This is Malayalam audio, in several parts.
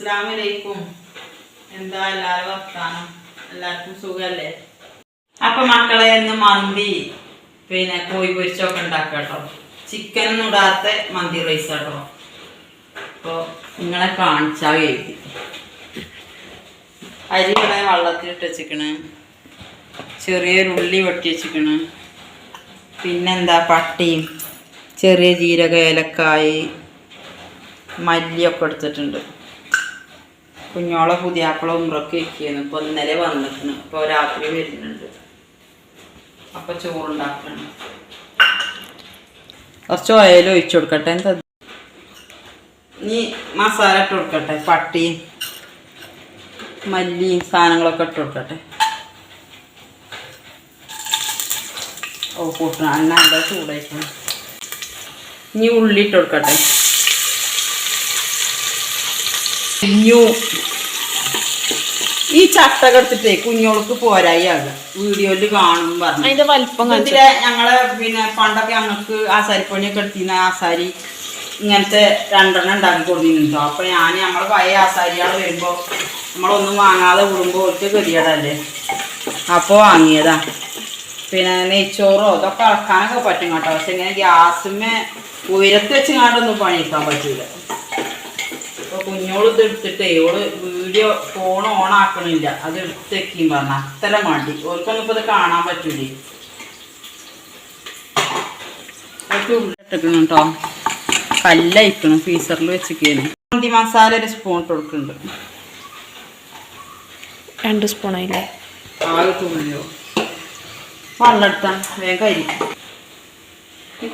അസ്സലാമലൈക്കും എന്താ എല്ലാവരും വർത്താനം? എല്ലാവർക്കും സുഖല്ലേ? അപ്പൊ മക്കളെ ഇന്ന് മന്തി പിന്നെ കോഴി പൊരിച്ചൊക്കെ ഉണ്ടാക്കുക കേട്ടോ. ചിക്കൻ ഇടാത്ത മന്തി റൈസ് കേട്ടോ അപ്പോൾ നിങ്ങളെ കാണിച്ചാൽ എഴുതി അരി ഇവിടെ വെള്ളത്തിലിട്ട് വെച്ചിക്കണ് ചെറിയൊരു ഉള്ളി വെട്ടി വെച്ചിക്കണ് പിന്നെന്താ പട്ടിയും ചെറിയ ജീരക ഏലക്കായി മല്ലിയൊക്കെ എടുത്തിട്ടുണ്ട്. കുഞ്ഞോളെ പുതിയാപ്പിള ഉമ്രൊക്കെ വെക്കുന്നു. ഇപ്പോൾ ഇന്നലെ വന്നിട്ടുണ്ട് ഇപ്പോൾ രാത്രി വരുന്നുണ്ട്. അപ്പോൾ ചോറുണ്ടാക്കണം. കുറച്ച് ഓയിൽ ഒഴിച്ചു കൊടുക്കട്ടെ. എന്താ? ഇനി മസാല ഇട്ട് കൊടുക്കട്ടെ. പട്ടിയും മല്ലിയും സാധനങ്ങളൊക്കെ ഇട്ട് കൊടുക്കട്ടെ. ഓ കൂട്ടണം. അന്നാ ചൂടായിട്ടാണ് ഇനി ഉള്ളി ഇട്ട് കൊടുക്കട്ടെ. കുഞ്ഞു. ഈ ചട്ടക എടുത്തിട്ടേ കുഞ്ഞോൾക്ക് പോരായി ആകുക വീഡിയോയിൽ കാണും പറഞ്ഞു. അതിന്റെ വലിപ്പം ഇതിലെ ഞങ്ങൾ പിന്നെ പണ്ടൊക്കെ ഞങ്ങൾക്ക് ആസാരിപ്പണിയൊക്കെ എടുത്തിരുന്ന ആസാരി ഇങ്ങനത്തെ രണ്ടെണ്ണം ഉണ്ടാക്കി കൊടുത്തിരുന്നു. അപ്പൊ ഞാൻ നമ്മളെ പഴയ ആസാരികൾ വരുമ്പോ നമ്മളൊന്നും വാങ്ങാതെ വിടുമ്പോ ഒറ്റ ഗതികേടല്ലേ? അപ്പോൾ വാങ്ങിയതാ. പിന്നെ നെയ്ച്ചോറോ ഇതൊക്കെ അളക്കാനൊക്കെ പറ്റും കേട്ടോ. പക്ഷെ ഇങ്ങനെ ഗ്യാസുമേ ഉയരത്ത് വെച്ച് കണ്ടൊന്നും പണിയെടുക്കാൻ പറ്റൂല. അപ്പൊ കുഞ്ഞോൾ ഇത് എടുത്തിട്ടേ ഓൾ വീഡിയോ ഫോൺ ഓൺ ആക്കണില്ല. അത് എടുത്ത് വെക്കും പറഞ്ഞ. അത്ര മടി. ഓർക്കൊന്നും ഇപ്പൊ ഇത് കാണാൻ പറ്റൂലേ. ഇട്ടിക്കണം കേട്ടോ കല്ലയക്കണം ഫീസറിൽ വെച്ചിരിക്കുന്നു മന്തി മസാല ഒരു സ്പൂൺ ഇട്ട് കൊടുക്കുന്നുണ്ട് രണ്ട് സ്പൂൺ ആയില്ലേ? ആകെ തുള്ളിയോ? വെള്ളം എടുത്താ വേഗം കരിക്കും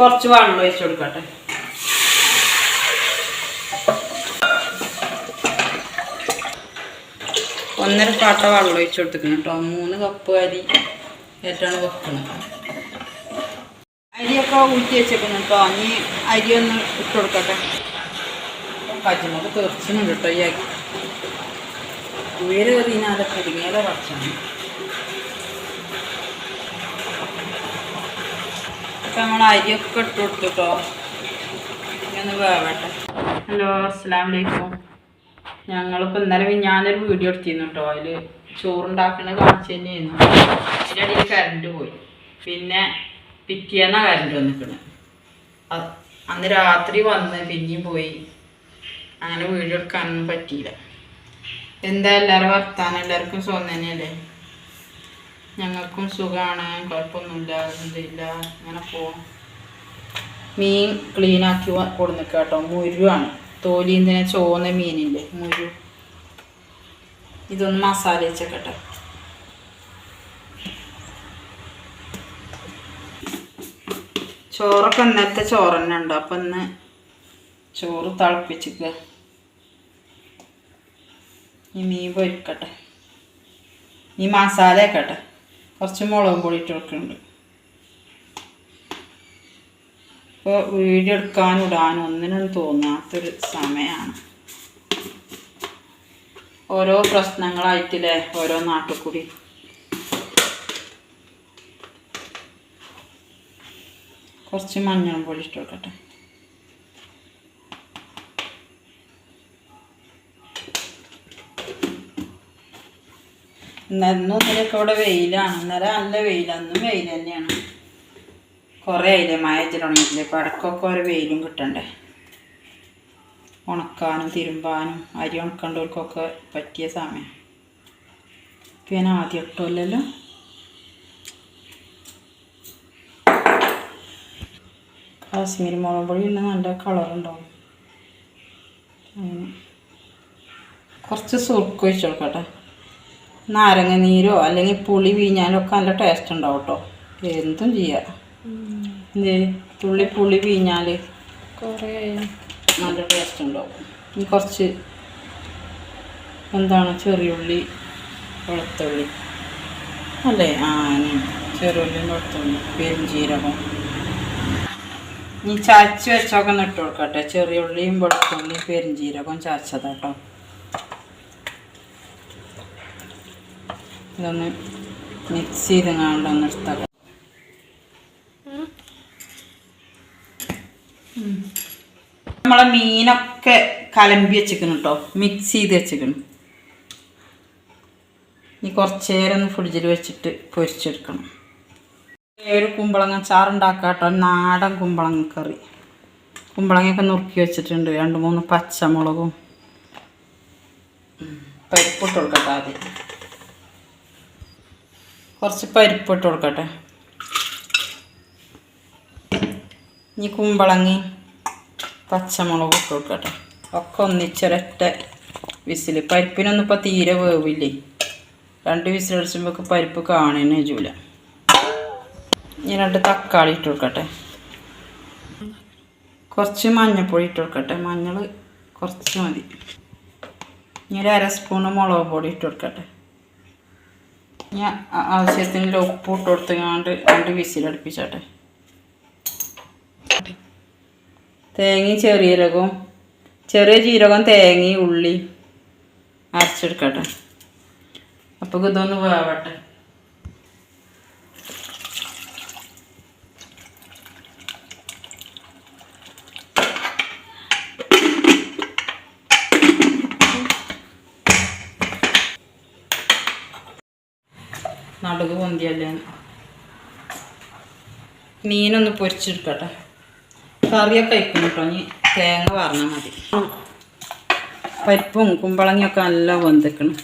കുറച്ച് വെള്ളം ഒഴിച്ചു കൊടുക്കട്ടെ. ഒന്നര പാട്ട വെള്ളം ഒഴിച്ചു കൊടുത്തിക്കണം കേട്ടോ. മൂന്ന് കപ്പ് അരി ഏറ്റാണ് വെക്കുന്നത് അരിയൊക്കെ ഊറ്റി വെച്ചേക്കണം കേട്ടോ. ഇനി അരി ഒന്ന് ഇട്ട് കൊടുക്കട്ടെ. പച്ചമുളക് തെറിച്ചുന്നുണ്ട് കേട്ടോ ഈ അരി. ഉയരേറിയാലെ കുടുങ്ങിയാലെ കുറച്ചാണ് അപ്പം നമ്മൾ അരിയൊക്കെ ഇട്ട് കൊടുത്തു ഇനി ഒന്ന് വേവട്ടെ. ഹലോ അസ്സാം വലൈക്കും ഞങ്ങളിപ്പോൾ ഇന്നലെ ഞാനൊരു വീഡിയോ എടുത്തിരുന്നു കേട്ടോ അതിൽ ചോറുണ്ടാക്കണ കാണിച്ചു തന്നെയായിരുന്നു. അതിന്റെ ഇടയിൽ പോയി. പിന്നെ പിറ്റേന്നാ കറണ്ട് വന്നിക്കണ്. അന്ന് രാത്രി വന്ന് പിന്നെയും പോയി. അങ്ങനെ വീഡിയോ എടുക്കാനൊന്നും പറ്റിയില്ല. എന്താ എല്ലാവരും വർത്താനം? എല്ലാവർക്കും സുഖം തന്നെയല്ലേ? ഞങ്ങൾക്കും സുഖമാണ് കുഴപ്പമൊന്നുമില്ല. എന്തില്ല അങ്ങനെ പോവാം മീൻ ക്ലീനാക്കി കൊടുന്നിക്ക കേട്ടോ മുരുവാണ്. തോലിന്തിനെ ചോന്ന മീനില്ലേ മുരു ഇതൊന്ന് മസാല വെച്ചേക്കട്ടെ. ചോറൊക്കെ ഇന്നത്തെ ചോറ് തന്നെ ഉണ്ട് അപ്പം ഇന്ന് ചോറ് തിളപ്പിച്ചിക്കുക. ഈ മീൻ പൊരിക്കട്ടെ. ഈ മസാല ആക്കട്ടെ. കുറച്ച് മുളകും പൊടി ഇട്ട് ഇപ്പോൾ വീഡിയോ എടുക്കാനും ഇടാനും ഒന്നിനും തോന്നാത്തൊരു സമയമാണ് ഓരോ പ്രശ്നങ്ങളായിട്ടില്ലേ ഓരോ നാട്ടിൽ കൂടി കുറച്ച് മഞ്ഞളും പൊടി ഇട്ട് കൊടുക്കട്ടെ. ഇന്നും ഇന്നലെയൊക്കെ ഇവിടെ വെയിലാണ്. ഇന്നലെ നല്ല വെയിലാണ് വെയിൽ തന്നെയാണ്. കുറേ ആയില്ലേ? മഴ തുടങ്ങിയിട്ടില്ലേ? ഇപ്പോൾ ഇടയ്ക്കൊക്കെ ഒരു വെയിലും കിട്ടണ്ടേ? ഉണക്കാനും തിരുമ്പാനും അരി ഉണക്കേണ്ടവർക്കൊക്കെ പറ്റിയ സമയം. പിന്നെ ആദ്യം ഇട്ടല്ലോ കാശ്മീരി മുളക് പൊടി ഇന്ന് നല്ല കളറുണ്ടാവും കുറച്ച് സുർക്ക് ഒഴിച്ച് കൊടുക്കട്ടെ. നാരങ്ങ നീരോ അല്ലെങ്കിൽ പുളി വീഞ്ഞാലോ ഒക്കെ നല്ല ടേസ്റ്റ് ഉണ്ടാവും കേട്ടോ എന്തും ചെയ്യാം. തുള്ളി പുളി പിഴിഞ്ഞാൽ കുറേ നല്ല ടേസ്റ്റ് ഉണ്ടാവും. ഇനി കുറച്ച് എന്താണ് ചെറിയുള്ളി വെളുത്തുള്ളി അല്ലേ? ആ ചെറിയുള്ളി വെളുത്തുള്ളി പെരുംജീരകം ഇനി ചാച്ചി വെച്ചൊക്കെ ഇട്ട് കൊടുക്കട്ടെ. ചെറിയുള്ളിയും വെളുത്തുള്ളിയും പെരുംജീരകം ചാച്ചതാട്ടോ ഇതൊന്ന് മിക്സ് ചെയ്ത് കാണാണ്ടൊന്ന് നമ്മളെ മീനൊക്കെ കലമ്പി വെച്ചിരിക്കണം കേട്ടോ മിക്സ് ചെയ്ത് വെച്ചിരിക്കണം ഇനി കുറച്ച് നേരം ഒന്ന് ഫ്രിഡ്ജിൽ വെച്ചിട്ട് പൊരിച്ചെടുക്കണം. ഒരു കുമ്പളങ്ങ ചാറുണ്ടാക്കാം കേട്ടോ നാടൻ കുമ്പളങ്ങ കറി. കുമ്പളങ്ങയൊക്കെ നുറുക്കി വെച്ചിട്ടുണ്ട്. രണ്ട് മൂന്ന് പച്ചമുളകും. പരിപ്പിട്ട് കൊടുക്കട്ടെ ആദ്യം. കുറച്ച് പരിപ്പിട്ട് കൊടുക്കട്ടെ. ഇനി കുമ്പളങ്ങി പച്ചമുളക് ഇട്ട് കൊടുക്കട്ടെ. ഒക്കെ ഒന്നിച്ചൊരൊറ്റ വിസിൽ പരിപ്പിനൊന്നും ഇപ്പോൾ തീരെ വേവില്ലേ? രണ്ട് വിസിലടിച്ചുമ്പോൾ പരിപ്പ് കാണുന്നേ ചൂല ഇനി രണ്ട് തക്കാളി ഇട്ട് കൊടുക്കട്ടെ. കുറച്ച് മഞ്ഞൾപ്പൊടി ഇട്ട് കൊടുക്കട്ടെ. മഞ്ഞൾ കുറച്ച് മതി. ഇനി ഒരു അര സ്പൂണ് മുളക് പൊടി ഇട്ട് കൊടുക്കട്ടെ. ഞാൻ ആവശ്യത്തിനുള്ള ഉപ്പ് ഇട്ട് കൊടുത്തുകൊണ്ട് രണ്ട് വിസിലടുപ്പിച്ചോട്ടെ തേങ്ങയും ചെറിയ ജീരകവും ചെറിയ ജീരകം തേങ്ങയും ഉള്ളി അരച്ചെടുക്കട്ടെ. അപ്പോൾ ഇതൊന്ന് വേവട്ടെ. നടുക് പൊന്തിയല്ലേ മീനൊന്ന് പൊരിച്ചെടുക്കട്ടെ. കറിയൊക്കെ വയ്ക്കും കേട്ടോ ഇനി തേങ്ങ പറഞ്ഞാൽ മതി. പരിപ്പും കുമ്പളങ്ങിയൊക്കെ നല്ല വെന്തിക്കണം.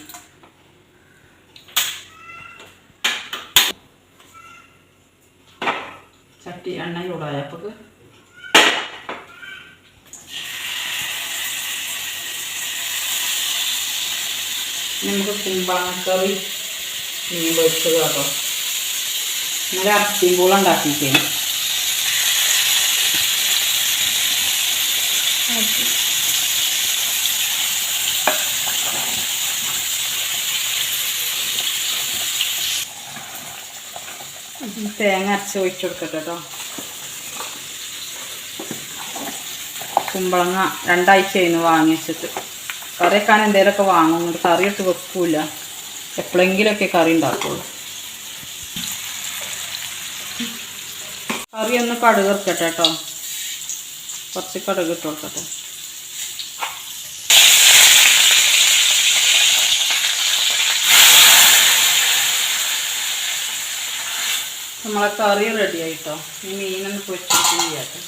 ചട്ടി എണ്ണ ചൂടായപ്പോൾ നമുക്ക് കുമ്പളങ്ങക്കറി മീൻ പൊരിച്ചത് കേട്ടോ. ഇന്നലെ അറച്ചിയും പൂള ഉണ്ടാക്കിയിരിക്കുകയാണ് തേങ്ങ അരച്ച് ഒഴിച്ച് കൊടുക്കട്ടെ കേട്ടോ കുമ്പളങ്ങ രണ്ടാഴ്ച ആയിരുന്നു വാങ്ങി വെച്ചിട്ട്. കറിയൊക്കെ എന്തെങ്കിലുമൊക്കെ വാങ്ങും. എന്നിട്ട് കറിയിട്ട് വെക്കൂല. എപ്പോഴെങ്കിലുമൊക്കെ കറി ഉണ്ടാക്കുള്ളൂ കറി ഒന്ന് കടുക് കേട്ടോ കുറച്ച് കടുക് ഇട്ട് കൊടുക്കട്ടെ. നമ്മളെ കറി റെഡി ആയിട്ടോ. ഈ മീനൊന്ന് പൊരിച്ചിട്ട് ചെയ്യാട്ടെ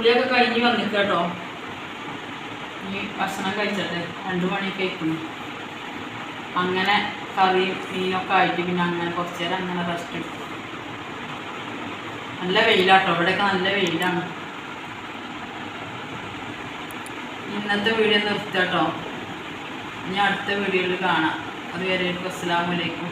കുളിയൊക്കെ കഴിഞ്ഞ് വന്നിട്ട് കേട്ടോ ഇനി ഭക്ഷണം കഴിച്ചല്ലേ രണ്ട് മണിയൊക്കെ ആയിക്കുന്നു അങ്ങനെ കറിയും മീനൊക്കെ ആയിട്ട് പിന്നെ അങ്ങനെ കുറച്ച് നേരം അങ്ങനെ റെസ്റ്റ് എടുക്കും നല്ല വെയിലാട്ടോ. ഇവിടെയൊക്കെ നല്ല വെയിലാണ്. ഇന്നത്തെ വീഡിയോ നിർത്താട്ടോ. ഇനി അടുത്ത വീഡിയോയിൽ കാണാം. അതുവരെ അസ്സലാമലൈക്കും